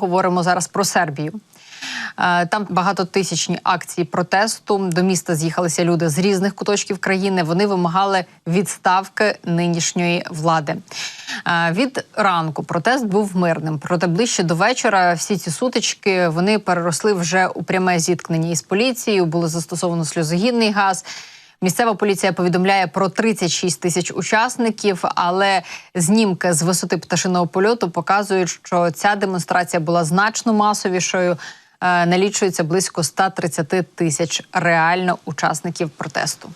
говоримо зараз про Сербію. Е, Там багатотисячні акції протесту. До міста з'їхалися люди з різних куточків країни. Вони вимагали відставки нинішньої влади. Е, Від ранку протест був мирним. Проте ближче до вечора всі ці сутички вони переросли вже у пряме зіткнення із поліцією. Було застосовано сльозогінний газ. Місцева поліція повідомляє про 36 тисяч учасників, але знімки з висоти пташиного польоту показують, що ця демонстрація була значно масовішою. Е, Налічується близько 130 тисяч реально учасників протесту.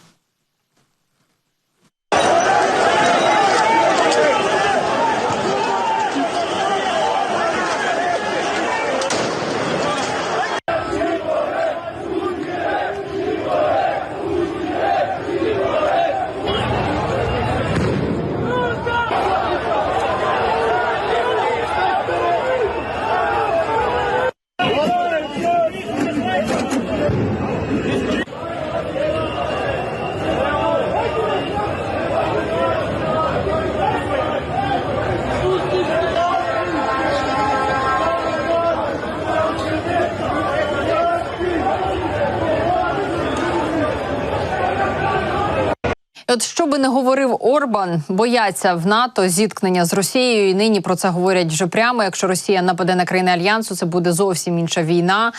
Би не говорив Орбан, бояться в НАТО зіткнення з Росією. І нині про це говорять вже прямо. Якщо Росія нападе на країни альянсу, це буде зовсім інша війна.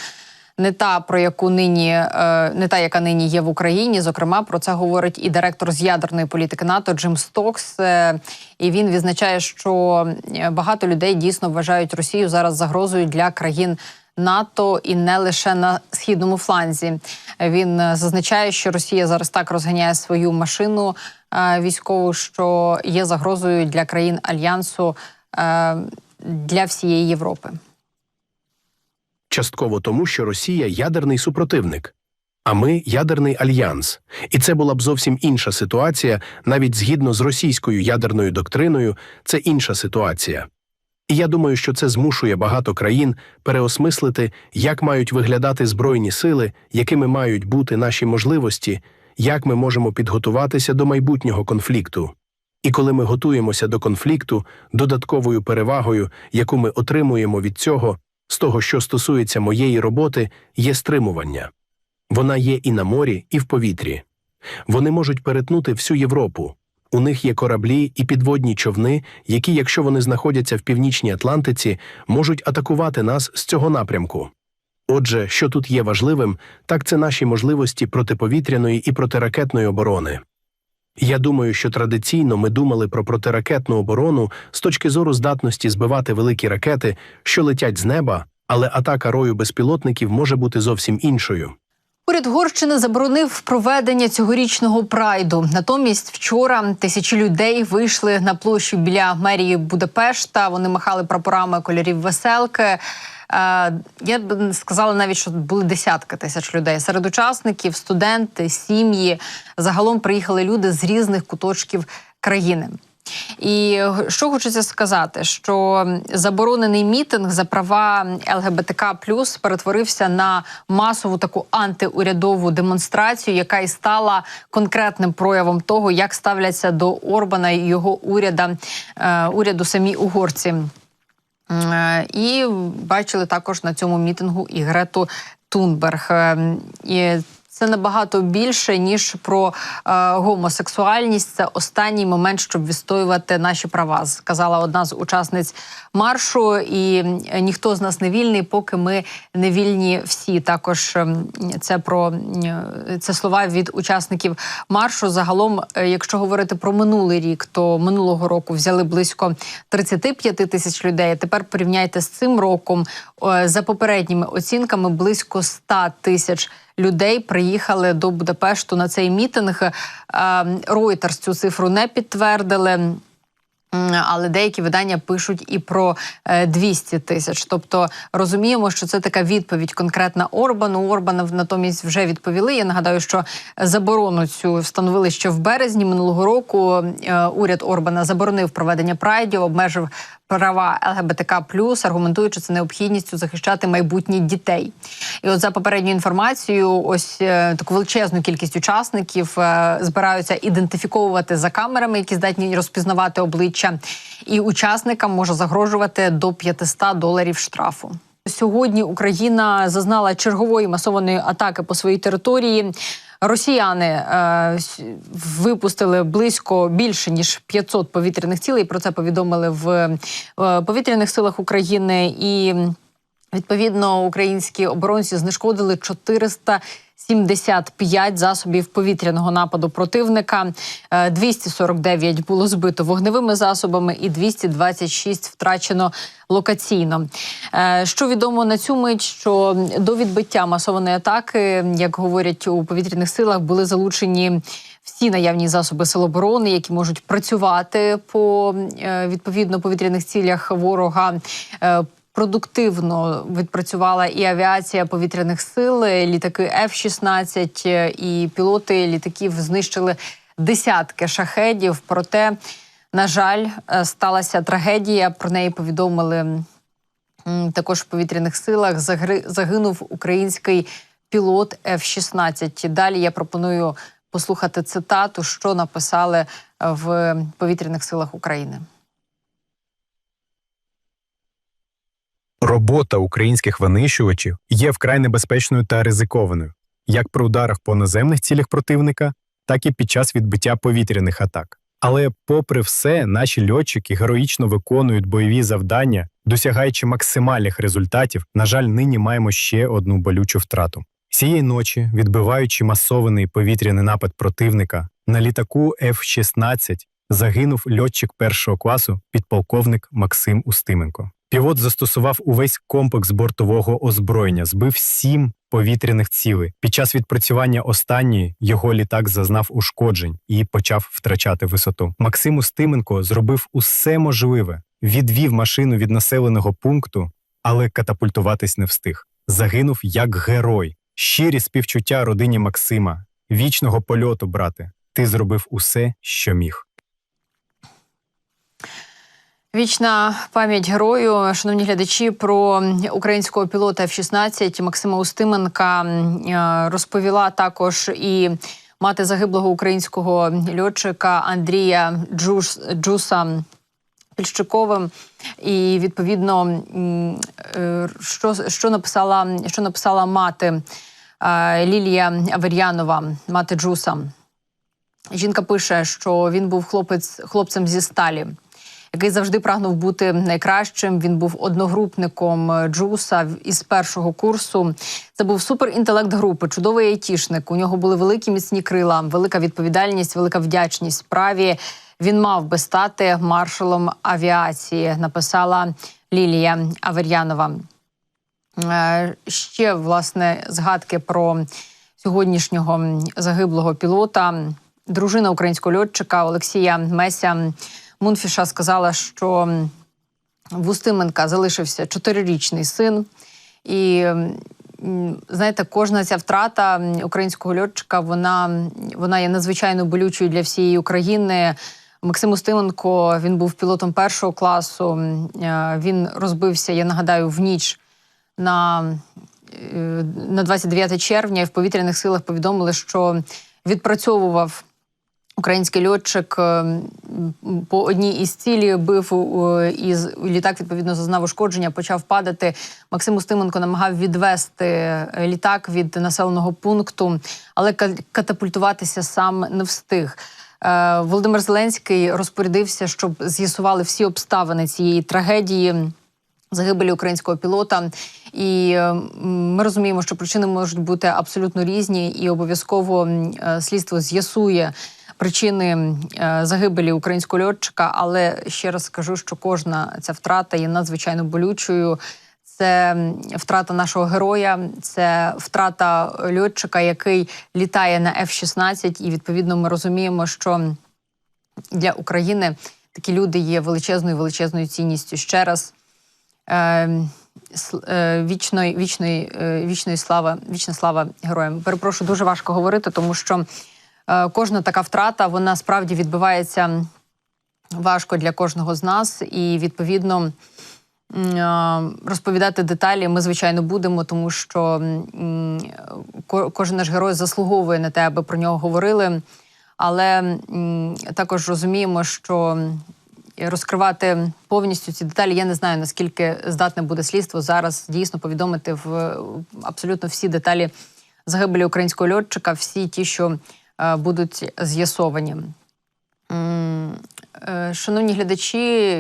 Не та про яку нині е, не та, яка нині є в Україні. Зокрема, про це говорить і директор з ядерної політики НАТО Джим Стокс. Е, І він відзначає, що е, багато людей дійсно вважають Росію зараз загрозою для країн НАТО і не лише на східному фланзі. Він зазначає, що Росія зараз так розганяє свою машину військову, що є загрозою для країн альянсу е, для всієї Європи. частково тому, що Росія ядерний супротивник, а ми ядерний альянс. І це була б зовсім інша ситуація, навіть згідно з російською ядерною доктриною, це інша ситуація. І я думаю, що це змушує багато країн переосмислити, як мають виглядати збройні сили, якими мають бути наші можливості, як ми можемо підготуватися до майбутнього конфлікту. І коли ми готуємося до конфлікту, додатковою перевагою, яку ми отримуємо від цього, з того, що стосується моєї роботи, є стримування. Вона є і на морі, і в повітрі. Вони можуть перетнути всю Європу. У них є кораблі і підводні човни, які, якщо вони знаходяться в північній Атлантиці, можуть атакувати нас з цього напрямку. Отже, що тут є важливим, так це наші можливості протиповітряної і протиракетної оборони. Я думаю, що традиційно ми думали про протиракетну оборону з точки зору здатності збивати великі ракети, що летять з неба, але атака рою безпілотників може бути зовсім іншою. Уряд Горщини заборонив проведення цьогорічного прайду. Натомість вчора тисячі людей вийшли на площу біля мерії Будапешта. Вони махали прапорами кольорів веселки. Е, Я б сказала навіть, що були десятки тисяч людей. Серед учасників студенти, сім'ї. Загалом приїхали люди з різних куточків країни. І що хочеться сказати, що заборонений мітинг за права ЛГБТК плюс перетворився на масову таку антиурядову демонстрацію, яка і стала конкретним проявом того, як ставляться до Орбана і його уряда, е, уряду самі угорці. Е, І бачили також на цьому мітингу і Грету Тунберг. І це набагато більше ніж про е, гомосексуальність. Це останній момент, щоб відстоювати наші права. Сказала одна з учасниць маршу. І е, ніхто з нас не вільний, поки ми не вільні всі. Також е, це про е, це слова від учасників маршу. Загалом, якщо говорити про минулий рік, то минулого року взяли близько 35 тисяч людей. Тепер порівняйте з цим роком. За попередніми оцінками близько 100 тисяч людей приїхали до Будапешту на цей мітинг. Е, Reuters цю цифру не підтвердили. Але деякі видання пишуть і про е, 200 тисяч. Тобто розуміємо, що це така відповідь конкретна Орбану. Орбана натомість вже відповіли. Я нагадаю, що заборону цю встановили ще в березні минулого року. Е, Уряд Орбана заборонив проведення прайдів, обмежив права ЛГБТК аргументуючи це необхідністю захищати майбутнє дітей. І от за попередньою інформацією, ось е, таку величезну кількість учасників е, збираються ідентифіковувати за камерами, які здатні розпізнавати обличчя, і учасникам може загрожувати до 500 доларів штрафу. Сьогодні Україна зазнала чергової масованої атаки по своїй території. Росіяни е, випустили близько більше ніж 500 повітряних цілей. Про це повідомили в е, повітряних силах України і. Відповідно, українські оборонці знешкодили 475 засобів повітряного нападу противника. Е, 249 було збито вогневими засобами, і 226 втрачено локаційно. Е, Що відомо на цю мить, що до відбиття масованої атаки, як говорять у повітряних силах, були залучені. Всі наявні засоби сил оборони, які можуть працювати по е, відповідно повітряних цілях ворога, Е, продуктивно відпрацювала і авіація повітряних сил, е, літаки F-16, е, і пілоти літаків знищили десятки шахедів. Проте, на жаль, е, сталася трагедія. Про неї повідомили також в повітряних силах. Загинув український пілот F-16. Далі я пропоную послухати цитату, що написали в повітряних силах України. Робота українських винищувачів є вкрай небезпечною та ризикованою, як при ударах по наземних цілях противника, так і під час відбиття повітряних атак. Але, попри все, наші льотчики героїчно виконують бойові завдання, досягаючи максимальних результатів. На жаль, нині маємо ще одну болючу втрату. Цієї ночі, відбиваючи масований повітряний напад противника, на літаку F-16 загинув льотчик першого класу підполковник Максим Устименко. Пілот застосував увесь комплекс бортового озброєння, збив сім повітряних цілей. Під час відпрацювання останньої його літак зазнав ушкоджень і почав втрачати висоту. Максим Устименко зробив усе можливе, відвів машину від населеного пункту, але катапультуватись не встиг. Загинув як герой. Щирі співчуття родині Максима, вічного польоту, брате. Ти зробив усе, що міг. Вічна пам'ять герою, шановні глядачі, про українського пілота F-16 Максима Устименка е, розповіла також і мати загиблого українського льотчика Андрія Джус, Джуса Пільщиковим. І відповідно, е, що, що написала, що написала мати е, Лілія Авер'янова, мати Джуса. Жінка пише, що він був хлопець хлопцем зі сталі, який завжди прагнув бути найкращим. Він був одногрупником Джуса із першого курсу. Це був суперінтелект групи, чудовий айтішник. У нього були великі міцні крила, велика відповідальність, велика вдячність справі. Він мав би стати маршалом авіації, написала Лілія Авер'янова. Е, Ще власне згадки про сьогоднішнього загиблого пілота. Дружина українського льотчика Олексія Меся Мунфіша сказала, що в Устименка залишився чотирирічний син. І знаєте, кожна ця втрата українського льотчика, вона, вона є надзвичайно болючою для всієї України. Максим Устименко він був пілотом першого класу. е, Він розбився, я нагадаю, в ніч на, е, на 29 червня і в повітряних силах повідомили, що відпрацьовував український льотчик е, по одній із цілі бив е, і літак відповідно зазнав ушкодження, почав падати. Максим Устименко намагав відвести е, літак від населеного пункту, але ка- катапультуватися сам не встиг. Володимир Зеленський розпорядився, щоб з'ясували всі обставини цієї трагедії загибелі українського пілота. І ми розуміємо, що причини можуть бути абсолютно різні, і обов'язково слідство з'ясує причини е, загибелі українського льотчика. Але ще раз скажу, що кожна ця втрата є надзвичайно болючою. Це втрата нашого героя, це втрата льотчика, який літає на F-16, і відповідно ми розуміємо, що для України такі люди є величезною величезною цінністю. Ще раз е, е, вічної, вічної, вічної слава, вічна слава героям. Перепрошую, дуже важко говорити, тому що кожна така втрата вона справді відбивається важко для кожного з нас, і відповідно. Розповідати деталі ми звичайно будемо, тому що кожен наш герой заслуговує на те, аби про нього говорили. Але також розуміємо, що розкривати повністю ці деталі. Я не знаю наскільки здатне буде слідство зараз дійсно повідомити в абсолютно всі деталі загибелі українського льотчика, всі ті, що е, будуть з'ясовані. Е, Шановні глядачі,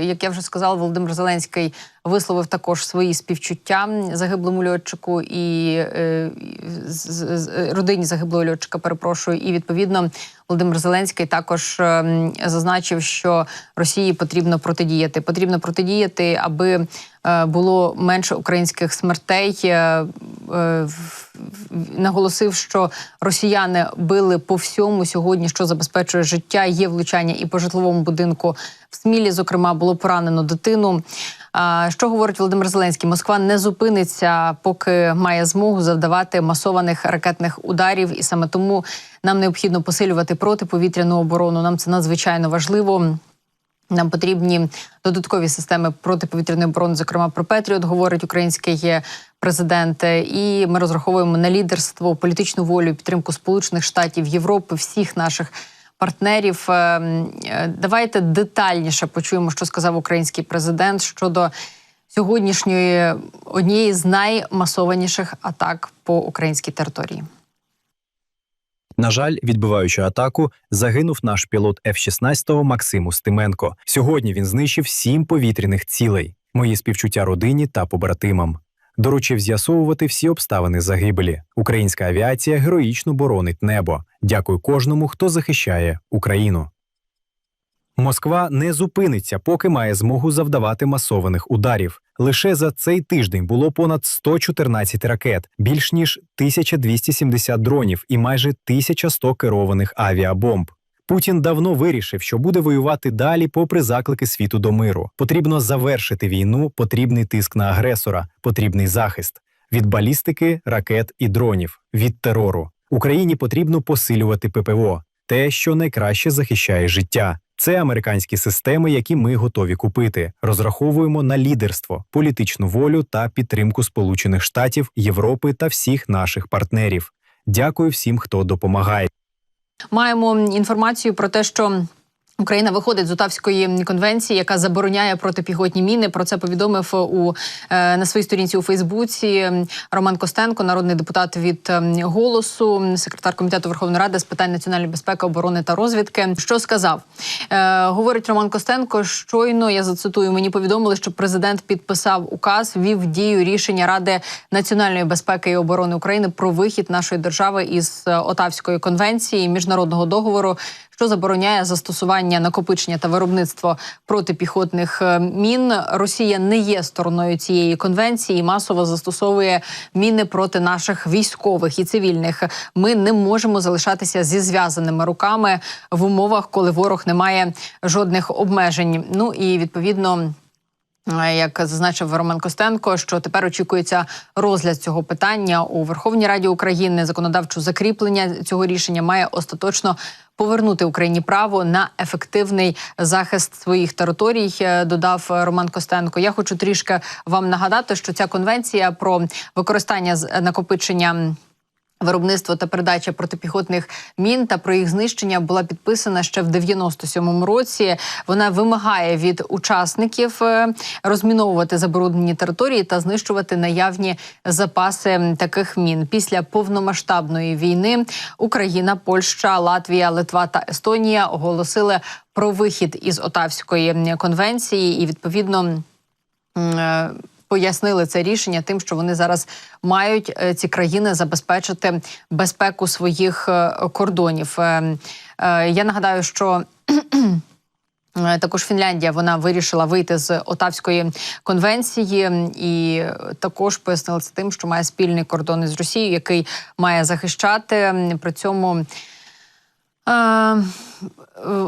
як я вже сказала, Володимир Зеленський висловив також свої співчуття загиблому льотчику і е, з- родині загиблого льотчика. Перепрошую, і відповідно Володимир Зеленський також е, зазначив, що Росії потрібно протидіяти. Потрібно протидіяти, аби е, було менше українських смертей. Е, е, Наголосив, що росіяни били по всьому сьогодні, що забезпечує життя. Є влучання і по житловому будинку Смілі. Зокрема, було поранено дитину. Що говорить Володимир Зеленський? Москва не зупиниться, поки має змогу завдавати масованих ракетних ударів, і саме тому нам необхідно посилювати протиповітряну оборону. Нам це надзвичайно важливо. Нам потрібні додаткові системи протиповітряної оборони, зокрема про Петріот, говорить український президент. І ми розраховуємо на лідерство, політичну волю, підтримку Сполучених Штатів, Європи, всіх наших партнерів. Е, е, Давайте детальніше почуємо, що сказав український президент щодо сьогоднішньої однієї з наймасованіших атак по українській території. На жаль, відбиваючи атаку, загинув наш пілот F-16 Максим Устименко. Сьогодні він знищив сім повітряних цілей. Мої співчуття родині та побратимам. Доручив з'ясовувати всі обставини загибелі. Українська авіація героїчно боронить небо. Дякую кожному, хто захищає Україну. Москва не зупиниться, поки має змогу завдавати масованих ударів. Лише за цей тиждень було понад 114 ракет, більш ніж 1270 дронів і майже 1100 керованих авіабомб. Путін давно вирішив, що буде воювати далі, попри заклики світу до миру. Потрібно завершити війну, потрібний тиск на агресора, потрібний захист від балістики, ракет і дронів, від терору. Україні потрібно посилювати ППО, те, що найкраще захищає життя. Це американські системи, які ми готові купити. Розраховуємо на лідерство, політичну волю та підтримку Сполучених Штатів, Європи та всіх наших партнерів. Дякую всім, хто допомагає. Маємо інформацію про те, що Україна виходить з Утавської конвенції, яка забороняє протипіхотні міни. Про це повідомив у е, на своїй сторінці у Фейсбуці Роман Костенко, народний депутат від е, голосу, секретар комітету Верховної Ради з питань національної безпеки, оборони та розвідки. Що сказав? Е, говорить Роман Костенко. Щойно я зацитую. Мені повідомили, що президент підписав указ, вів дію рішення Ради національної безпеки і оборони України про вихід нашої держави із Отавської конвенції міжнародного договору, що забороняє застосування накопичення та виробництво протипіхотних е, мін. Росія не є стороною цієї конвенції і масово застосовує міни проти наших військових і цивільних. Ми не можемо залишатися зі зв'язаними руками в умовах, коли ворог не має жодних обмежень. Ну і відповідно. Як зазначив Роман Костенко, що тепер очікується розгляд цього питання у Верховній Раді України. Законодавче закріплення цього рішення має остаточно повернути Україні право на ефективний захист своїх територій. е, Додав Роман Костенко. Я хочу трішки вам нагадати, що ця конвенція про використання накопичення. Виробництво та передача протипіхотних мін та про їх знищення була підписана ще в 97-му році. Вона вимагає від учасників е, розміновувати забруднені території та знищувати наявні запаси таких мін. Після повномасштабної війни Україна, Польща, Латвія, Литва та Естонія оголосили про вихід із Отавської конвенції, і відповідно. Пояснили це рішення тим, що вони зараз мають е, ці країни забезпечити безпеку своїх е, кордонів. Е, Я нагадаю, що Також Фінляндія вона вирішила вийти з Отавської конвенції, і також пояснила це тим, що має спільний кордон із Росією, який має захищати. При цьому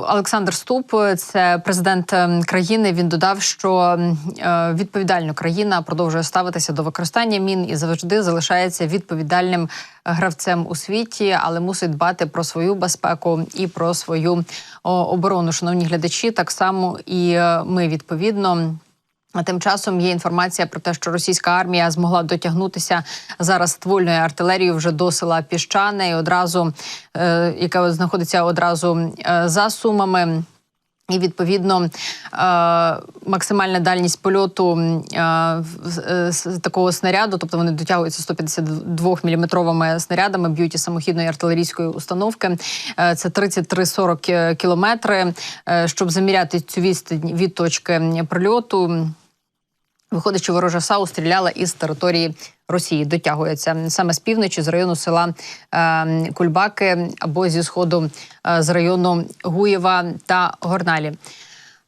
Олександр Ступ, це президент ем, країни. Він додав, що е, відповідально країна продовжує ставитися до використання мін і завжди залишається відповідальним гравцем у світі, але мусить дбати про свою безпеку і про свою оборону. Шановні глядачі, так само і е, ми відповідно. А тим часом є інформація про те, що російська армія змогла дотягнутися зараз ствольною артилерією вже до села Піщане, і одразу е, яка знаходиться одразу е, за сумами. І відповідно е, максимальна дальність польоту е, е, такого снаряду, тобто вони дотягуються 152 міліметровими снарядами, б'ють із самохідної артилерійської установки. Це 33-40 кілометри. Щоб заміряти цю відстань від точки прильоту. Виходить, що ворожа САУ стріляла із території Росії. Дотягується саме з півночі, з району села е, Кульбаки або зі сходу е, з району Гуєва та Горналі.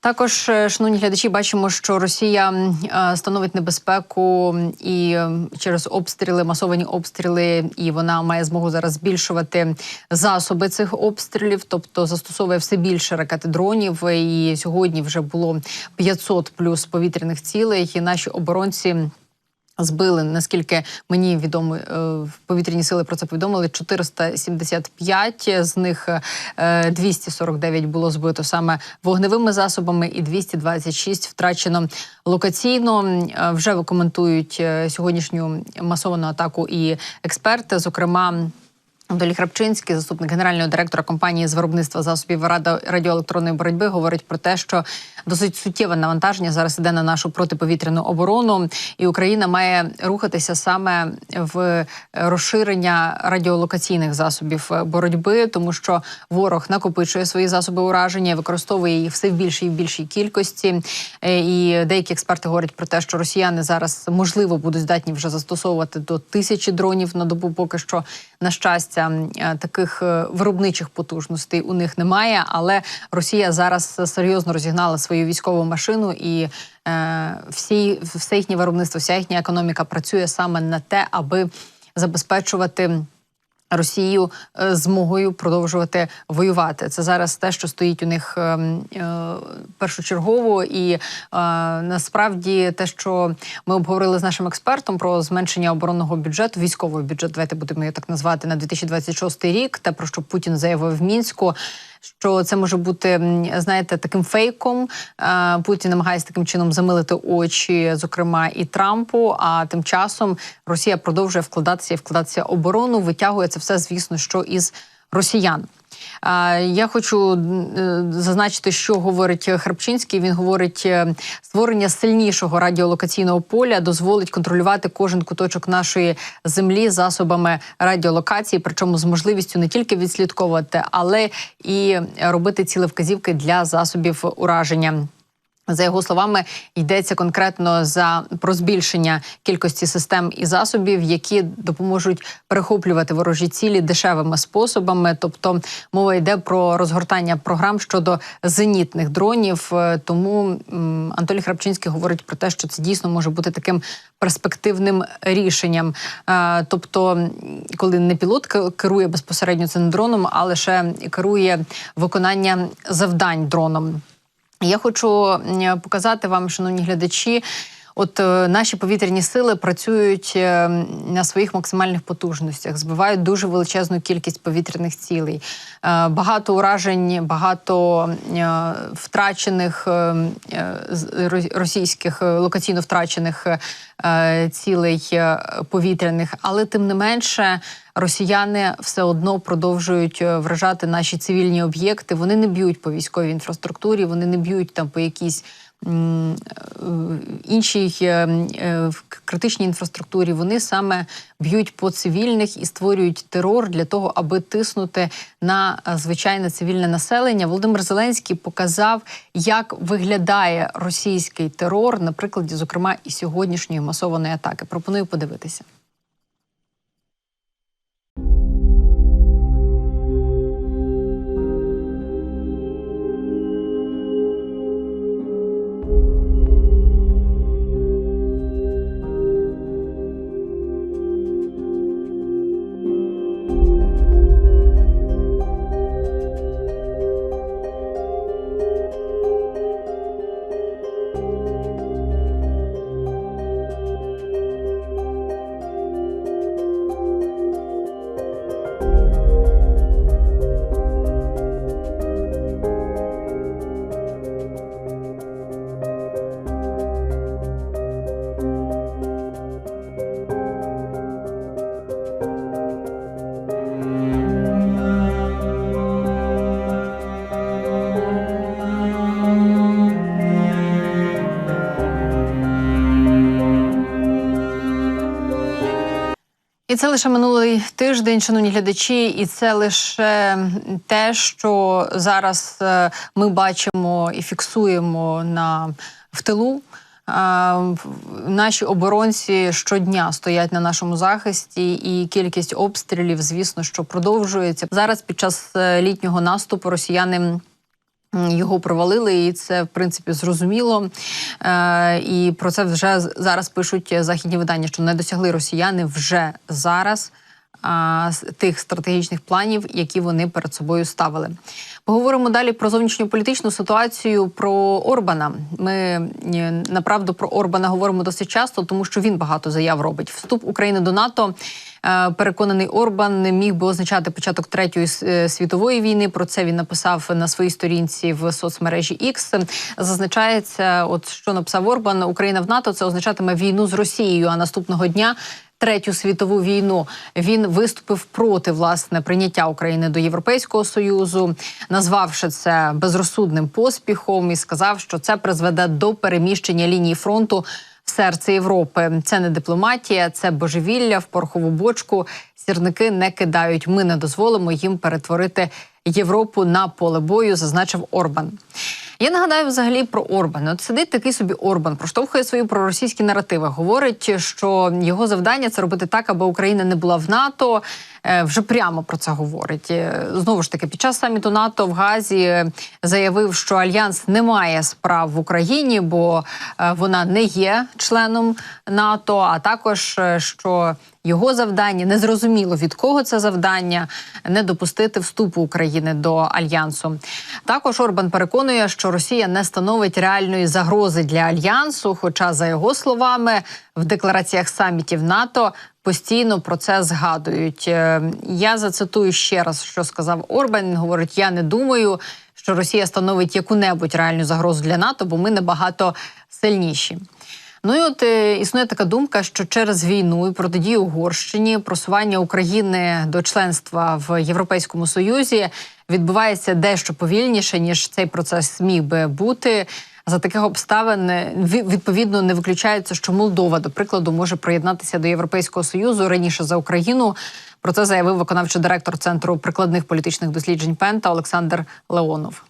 Також, е, шановні глядачі, бачимо, що Росія е, становить небезпеку і е, через обстріли, масовані обстріли, і вона має змогу зараз збільшувати засоби цих обстрілів, тобто застосовує все більше ракет дронів. І сьогодні вже було 500 плюс повітряних цілей. І наші оборонці. Збили, наскільки мені відомо, в повітряні сили про це повідомили. 475, з них е, 249 було збито саме вогневими засобами, і 226 втрачено локаційно. Е, Вже коментують е, сьогоднішню масовану атаку і експерти, зокрема. Анатолій Храпчинський, заступник генерального директора компанії з виробництва засобів радіоелектронної боротьби, говорить про те, що досить суттєве навантаження зараз іде на нашу протиповітряну оборону, і Україна має рухатися саме в розширення радіолокаційних засобів боротьби, тому що ворог накопичує свої засоби ураження, використовує їх все в більшій і в більшій кількості. Е, І деякі експерти говорять про те, що росіяни зараз можливо будуть здатні вже застосовувати до тисячі дронів на добу. Поки що, на щастя, е, таких е, виробничих потужностей у них немає. Але Росія зараз серйозно розігнала свою військову машину і. е, Всі все їхнє виробництво, вся їхня економіка працює саме на те, аби забезпечувати Росію е, змогою продовжувати воювати. Це зараз те, що стоїть у них е, е, першочергово, і е, насправді те, що ми обговорили з нашим експертом про зменшення оборонного бюджету, військового бюджету, давайте будемо його так назвати на 2026 рік. Те про що Путін заявив в мінську. Що це може бути, знаєте, таким фейком. Е, Путін намагається таким чином замилити очі, зокрема і Трампу. А тим часом Росія продовжує вкладатися і вкладатися оборону. Витягує це все, звісно, що із росіян. Е, Я хочу е, зазначити, що говорить Харпчинський. Він говорить, е, створення сильнішого радіолокаційного поля дозволить контролювати кожен куточок нашої землі засобами радіолокації, причому з можливістю не тільки відслідковувати, але і робити ціле вказівки для засобів ураження. За його словами, йдеться конкретно за про збільшення кількості систем і засобів, які допоможуть перехоплювати ворожі цілі дешевими способами. Тобто мова йде про розгортання програм щодо зенітних дронів. Е, Тому м, Анатолій Храпчинський говорить про те, що це дійсно може бути таким перспективним рішенням. Е, Тобто, коли не пілот керує безпосередньо цим дроном, а лише керує виконання завдань дроном. Я хочу показати вам, шановні глядачі. От е, наші повітряні сили працюють е, на своїх максимальних потужностях, збивають дуже величезну кількість повітряних цілей. Е, багато уражень, багато втрачених е, російських локаційно втрачених цілей повітряних, але тим не менше. Росіяни все одно продовжують вражати наші цивільні об'єкти. Вони не б'ють по військовій інфраструктурі, вони не б'ють там по якійсь іншій е, е, критичній інфраструктурі. Вони саме б'ють по цивільних і створюють терор для того, аби тиснути на е, звичайне цивільне населення. Володимир Зеленський показав, як виглядає російський терор на прикладі, зокрема, і сьогоднішньої масованої атаки. Пропоную подивитися. І це лише минулий тиждень, шановні глядачі, і це лише те, що зараз е, ми бачимо і фіксуємо на в тилу. Наші оборонці щодня стоять на нашому захисті, і кількість обстрілів, звісно, що продовжується зараз. Під час е, літнього наступу росіяни його провалили, і це в принципі зрозуміло. Е, і про це вже зараз пишуть західні видання, що не досягли росіяни вже зараз. Тих стратегічних планів, які вони перед собою ставили. Поговоримо далі про зовнішньополітичну ситуацію про Орбана. Ми е, направду про Орбана говоримо досить часто, тому що він багато заяв робить. Вступ України до НАТО. е, Переконаний Орбан міг би означати початок третьої е, світової війни. Про це він написав на своїй сторінці в соцмережі X. Зазначається, от що написав Орбан: Україна в НАТО це означатиме війну з Росією. А наступного дня третю світову війну. Він виступив проти власне прийняття України до Європейського союзу, назвавши це безрозсудним поспіхом, і сказав, що це призведе до переміщення лінії фронту в серце Європи. Це не дипломатія, це божевілля в порохову бочку. Сірники не кидають. Ми не дозволимо їм перетворити Європу на поле бою, зазначив Орбан. Я нагадаю взагалі про Орбана. От сидить такий собі Орбан, проштовхує свої проросійські наративи. Говорить, що його завдання це робити так, аби Україна не була в НАТО. Е, Вже прямо про це говорить. Е, Знову ж таки, під час саміту НАТО в Газі е, заявив, що альянс не має справ в Україні, бо вона не є членом НАТО. А також що його завдання незрозуміло від кого це завдання не допустити вступу України до альянсу. Також Орбан переконує, що Росія не становить реальної загрози для альянсу. Хоча, за його словами, в деклараціях самітів НАТО постійно про це згадують. Е, Я зацитую ще раз, що сказав Орбан. Говорить: я не думаю, що Росія становить яку-небудь реальну загрозу для НАТО, бо ми набагато сильніші. Ну і от е, існує така думка, що через війну і протидію Угорщині просування України до членства в Європейському Союзі відбувається дещо повільніше, ніж цей процес міг би бути. За таких обставин е, відповідно не виключається, що Молдова, до прикладу, може приєднатися до Європейського союзу раніше за Україну. Про це заявив виконавчий директор центру прикладних політичних досліджень Пента Олександр Леонов.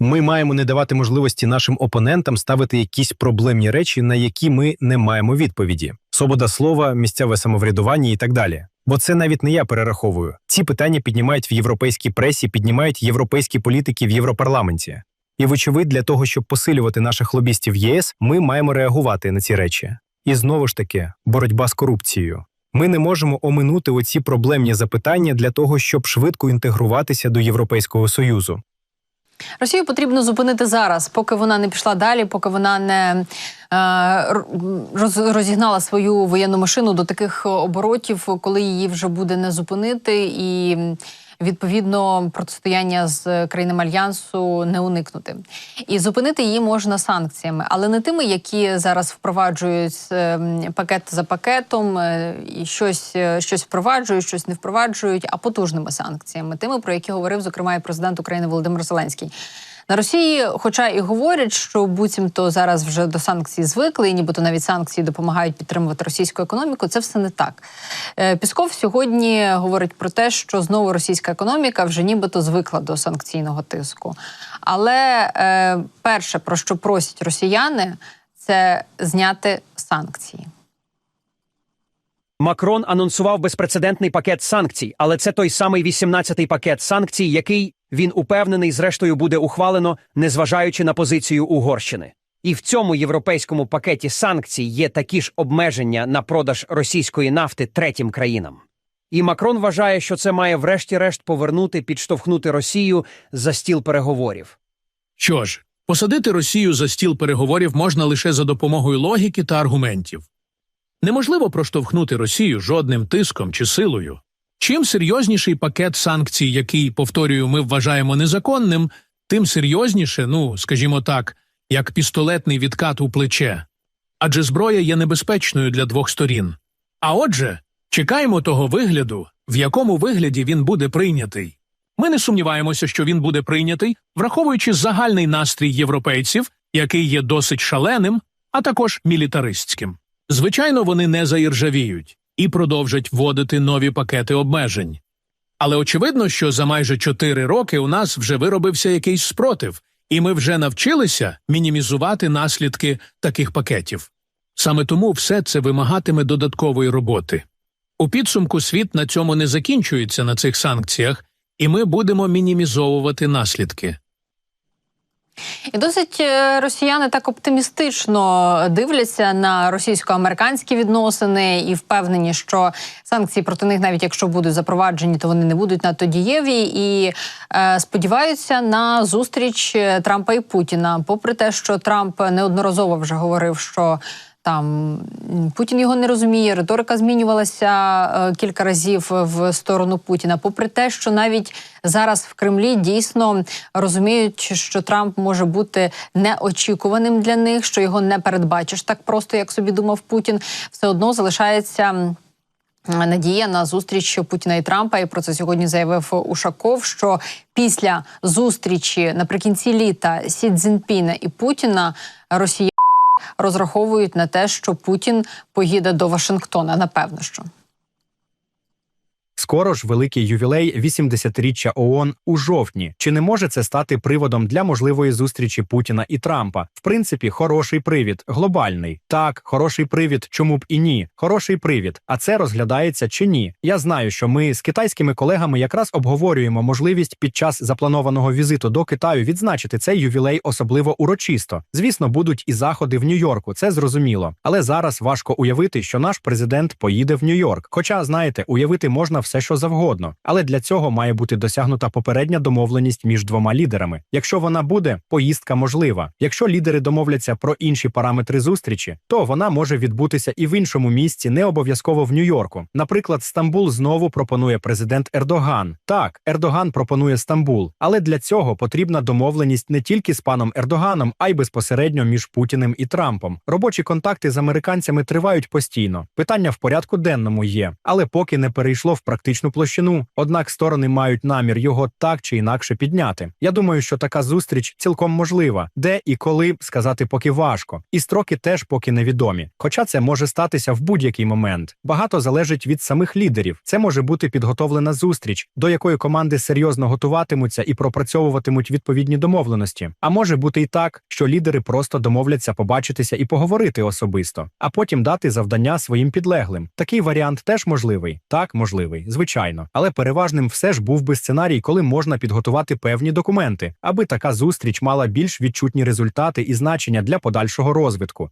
Ми маємо не давати можливості нашим опонентам ставити якісь проблемні речі, на які ми не маємо відповіді: свобода слова, місцеве самоврядування і так далі. Бо це навіть не я перераховую. Ці питання піднімають в європейській пресі, піднімають європейські політики в Європарламенті. І, вочевидь, для того, щоб посилювати наших лобістів ЄС, ми маємо реагувати на ці речі. І знову ж таки, боротьба з корупцією. Ми не можемо оминути оці проблемні запитання для того, щоб швидко інтегруватися до Європейського союзу. Росію потрібно зупинити зараз, поки вона не пішла далі, поки вона не е, роз, розігнала свою воєнну машину до таких оборотів, коли її вже буде не зупинити, і відповідно протистояння з країнами альянсу не уникнути. І зупинити її можна санкціями, але не тими, які зараз впроваджують е, пакет за пакетом, е, і щось, е, щось впроваджують, щось не впроваджують, а потужними санкціями, тими, про які говорив зокрема і президент України Володимир Зеленський. На Росії, хоча і говорять, що буцімто зараз вже до санкцій звикли, і нібито навіть санкції допомагають підтримувати російську економіку, це все не так. Е, Пісков сьогодні говорить про те, що знову російська економіка вже нібито звикла до санкційного тиску. Але е, перше, про що просять росіяни, це зняти санкції. Макрон анонсував безпрецедентний пакет санкцій, але це той самий 18-й пакет санкцій, який він упевнений, зрештою буде ухвалено, незважаючи на позицію Угорщини. І в цьому європейському пакеті санкцій є такі ж обмеження на продаж російської нафти третім країнам. І Макрон вважає, що це має врешті-решт повернути, підштовхнути Росію за стіл переговорів. Що ж, посадити Росію за стіл переговорів можна лише за допомогою логіки та аргументів. Неможливо проштовхнути Росію жодним тиском чи силою. Чим серйозніший пакет санкцій, який, повторюю, ми вважаємо незаконним, тим серйозніше, ну, скажімо так, як пістолетний відкат у плече. Адже зброя є небезпечною для двох сторін. А отже, чекаємо того вигляду, в якому вигляді він буде прийнятий. Ми не сумніваємося, що він буде прийнятий, враховуючи загальний настрій європейців, який є досить шаленим, а також мілітаристським. Звичайно, вони не заіржавіють. І продовжать вводити нові пакети обмежень. Але очевидно, що за майже чотири роки у нас вже виробився якийсь спротив, і ми вже навчилися мінімізувати наслідки таких пакетів. Саме тому все це вимагатиме додаткової роботи. У підсумку світ на цьому не закінчується на цих санкціях, і ми будемо мінімізовувати наслідки. І досить е, росіяни так оптимістично дивляться на російсько-американські відносини і впевнені, що санкції проти них, навіть якщо будуть запроваджені, то вони не будуть надто дієві. І е, сподіваються на зустріч е, Трампа і Путіна. Попри те, що Трамп неодноразово вже говорив, що там Путін його не розуміє, риторика змінювалася е, кілька разів в сторону Путіна. Попри те, що навіть зараз в Кремлі дійсно розуміють, що Трамп може бути неочікуваним для них, що його не передбачиш так просто, як собі думав Путін, все одно залишається. Надія на зустріч Путіна і Трампа, і про це сьогодні заявив Ушаков. Що після зустрічі наприкінці літа Сі Цзіньпіна і Путіна Росія розраховують на те, що Путін поїде до Вашингтона. Напевно, що Скоро ж великий ювілей 80-річчя ООН у жовтні. Чи не може це стати приводом для можливої зустрічі Путіна і Трампа? В принципі, хороший привід, глобальний. Так, хороший привід, чому б і ні? Хороший привід. А це розглядається чи ні? Я знаю, що ми з китайськими колегами якраз обговорюємо можливість під час запланованого візиту до Китаю відзначити цей ювілей особливо урочисто. Звісно, будуть і заходи в Нью-Йорку, це зрозуміло. Але зараз важко уявити, що наш президент поїде в Нью-Йорк. Хоча, знаєте, уявити можна все, що завгодно. Але для цього має бути досягнута попередня домовленість між двома лідерами. Якщо вона буде, поїздка можлива. Якщо лідери домовляться про інші параметри зустрічі, то вона може відбутися і в іншому місці, не обов'язково в Нью-Йорку. Наприклад, Стамбул знову пропонує президент Ердоган. Так, Ердоган пропонує Стамбул, але для цього потрібна домовленість не тільки з паном Ердоганом, а й безпосередньо між Путіним і Трампом. Робочі контакти з американцями тривають постійно. Питання в порядку денному є, але поки не перейшло в практичну площину. Однак сторони мають намір його так чи інакше підняти. Я думаю, що така зустріч цілком можлива, де і коли сказати поки важко, і строки теж поки невідомі. Хоча це може статися в будь-який момент. Багато залежить від самих лідерів. Це може бути підготовлена зустріч, до якої команди серйозно готуватимуться і пропрацьовуватимуть відповідні домовленості. А може бути і так, що лідери просто домовляться побачитися і поговорити особисто, а потім дати завдання своїм підлеглим. Такий варіант теж можливий. Так, можливий, звичайно, але переважним все ж був би сценарій, коли можна підготувати певні документи, аби така зустріч мала більш відчутні результати і значення для подальшого розвитку.